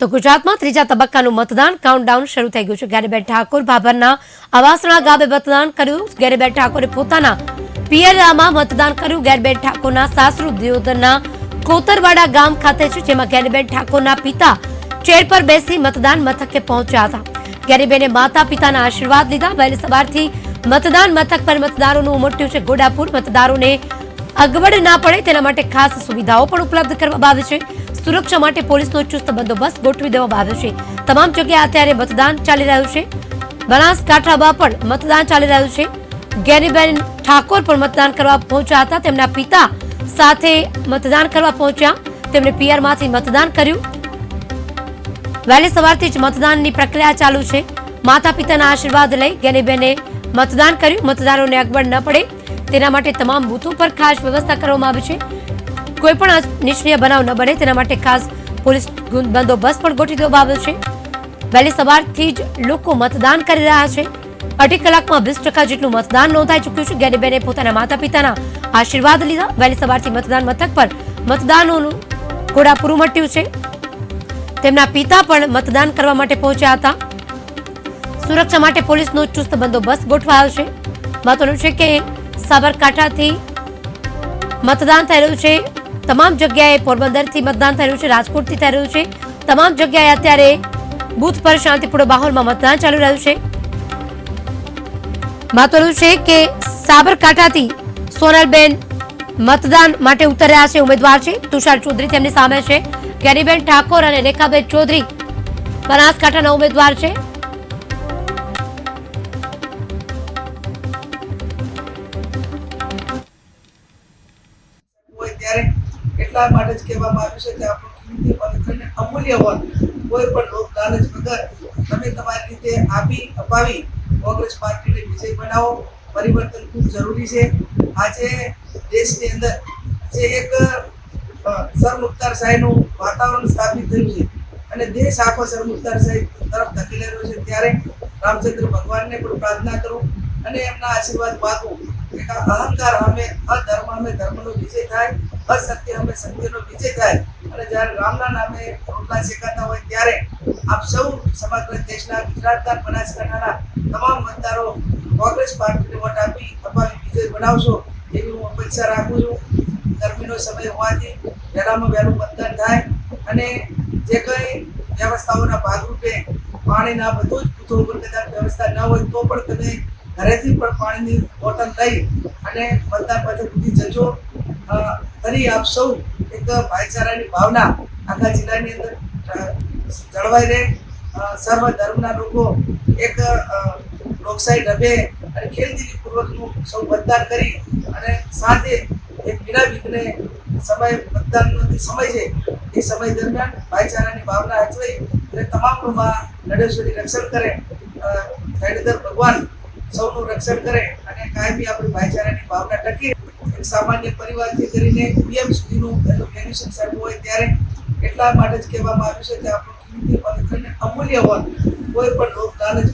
તો ગુજરાતમાં ત્રીજા તબક્કાનું મતદાન કાઉન્ટડાઉન શરૂ થઈ ગયું છે. ગેરીબેન ઠાકોર ભાભરના આવાસણા ગામે મતદાન કર્યું. ગેરીબેન ઠાકોરે પોતાના પિયરામાં મતદાન કર્યું. ગેરીબેન ઠાકોરના સાસરુ દિયોદરના કોતરવાડા ગામ ખાતે છે, જેમાં ગેરીબેન ઠાકોરના પિતા ચેર પર બેસી મતદાન મથકે પહોંચ્યા હતા. ગેરીબેને માતા પિતાના આશીર્વાદ લીધા. વહેલી સવારથી મતદાન મથક પર મતદારોનું ઉમટ્યું છે. ગોડાપુર મતદારોને અગવડ ના પડે તેના માટે ખાસ સુવિધાઓ પણ ઉપલબ્ધ કરવામાં આવી છે. સુરક્ષા માટે પોલીસનો ચુસ્ત બંદોબસ્ત ગોઠવી દેવામાં આવ્યો છે. તમામ જગ્યાએ અત્યારે મતદાન ચાલી રહ્યું છે. બનાસકાંઠામાં પણ મતદાન ચાલી રહ્યું છે. ગેરીબેન ઠાકોર પણ મતદાન કરવા પહોંચ્યા હતા. તેમના પિતા સાથે મતદાન કરવા પહોંચ્યા. તેમણે પિયરમાંથી મતદાન કર્યું. વહેલી સવારથી જ મતદાનની પ્રક્રિયા ચાલુ છે. માતા પિતાના આશીર્વાદ લઈ ગેનીબેને મતદાન કર્યું. મતદારોને અગવડ ન પડે. તેના માટે તમામ બૂથો પર ખાસ વ્યવસ્થા કરવામાં આવી છે. કોઈ પણ નિષ્ક્રિય બનાવ ન બને તેના માટે ખાસ પોલીસ બંદોબસ્ત પણ ગોઠવી દેવામાં આવ્યો છે. વહેલી સવારથી જ લોકો મતદાન કરી રહ્યા છે. અઢી કલાકમાં વીસ ટકા જેટલું મતદાન નોંધાઈ ચૂક્યું છે. ગેરીબેને પોતાના માતા પિતાના આશીર્વાદ લીધા. વહેલી સવારથી મતદાન મથક પર મતદાનોનું ઘોડાપૂરું મટ્યું છે. તેમના પિતા પણ મતદાન કરવા માટે પહોંચ્યા હતા. સુરક્ષા માટે પોલીસનો ચુસ્ત બંદોબસ્ત ગોઠવાયો છે. મહત્વનું છે કે સાબરકાંઠાથી મતદાન થઈ રહ્યું છે. તમામ જગ્યાએ પોરબંદરથી મતદાન થયું છે, રાજકોટથી રહ્યું છે. તમામ જગ્યાએ અત્યારે બૂથ પર શાંતિપૂર્ણ માહોલમાં મતદાન ચાલી રહ્યું છે. મહત્વનું છે કે સાબરકાંઠાથી સોનલબેન મતદાન માટે ઉતર્યા છે ઉમેદવાર છે. તુષાર ચૌધરી તેમની સામે છે. ગેરીબેન ઠાકોર અને રેખાબેન ચૌધરી બનાસકાંઠાના ઉમેદવાર છે. એટલા માટે જ કહેવામાં આવ્યું છે કે આપણું કિંમતી પવિત્રને અમૂલ્ય હોત કોઈ પણ લોક લાલચ વગર તમે તમારી રીતે આપી અપાવી કોંગ્રેસ પાર્ટીને વિજય બનાવો. પરિવર્તન ખૂબ જરૂરી છે. આજે દેશની અંદર જે એક અ, સરમુખતારશાહીનું વાતાવરણ સ્થાપિત થયું છે અને દેશ આખો સરમુખતારશાહી તરફ ધકેલી રહ્યો છે ત્યારે રામચંદ્ર ભગવાનને પણ પ્રાર્થના કરું અને એમના આશીર્વાદ માગું. અહંકાર અમે અધર્મ અમે ધર્મનો વિજય થાય, અસત્ય અમે સત્યનો વિજય થાય. અને જ્યારે રામના નામે રોટલા શેકાતા હોય ત્યારે આપ સૌ સમગ્ર દેશના ગુજરાતના બનાસકાંઠાના તમામ મતદારો કોંગ્રેસ પાર્ટીને વોટ આપી અપાવી વિજય બનાવશો એવી હું અપેક્ષા રાખું છું. ગરમીનો સમય હોવાથી વહેલામાં વહેલું મતદાન થાય અને જે કંઈ વ્યવસ્થાઓના ભાગરૂપે પાણીના બધું જ બૂથો વ્યવસ્થા ન હોય તો પણ તમે ઘરેથી પણ પાણીની બોટલ લઈ અને મતદાન પાસે સુધી જજો ફરી આપ સૌ એક ભાઈચારાની ભાવના આખા જિલ્લાની અંદર જળવાઈ રહે. સર્વ ધર્મના લોકો એક લોકશાહી ઢબે અને ખેલદિલીપૂર્વકનું સૌ મતદાન કરી અને સાથે એક વિના વિઘ્ને સમય મતદાનનો જે સમય છે. એ સમય દરમિયાન ભાઈચારાની ભાવના હચવાઈ અને તમામમાં નડેશ્વરી રક્ષણ કરે. અ, ભગવાન સૌનું રક્ષણ કરે અને કાયમી આપણી ભાઈચારાની ભાવના ટકી સામાન્ય પરિવારથી કરીને પીએમ સુધીનું એનું ગ્રેજ્યુએશન સાહેબ હોય ત્યારે એટલા માટે જ કહેવામાં આવ્યું છે કે આપણું કિંમતી પવિત્રને અમૂલ્ય હોય કોઈ પણ લોક લાલચ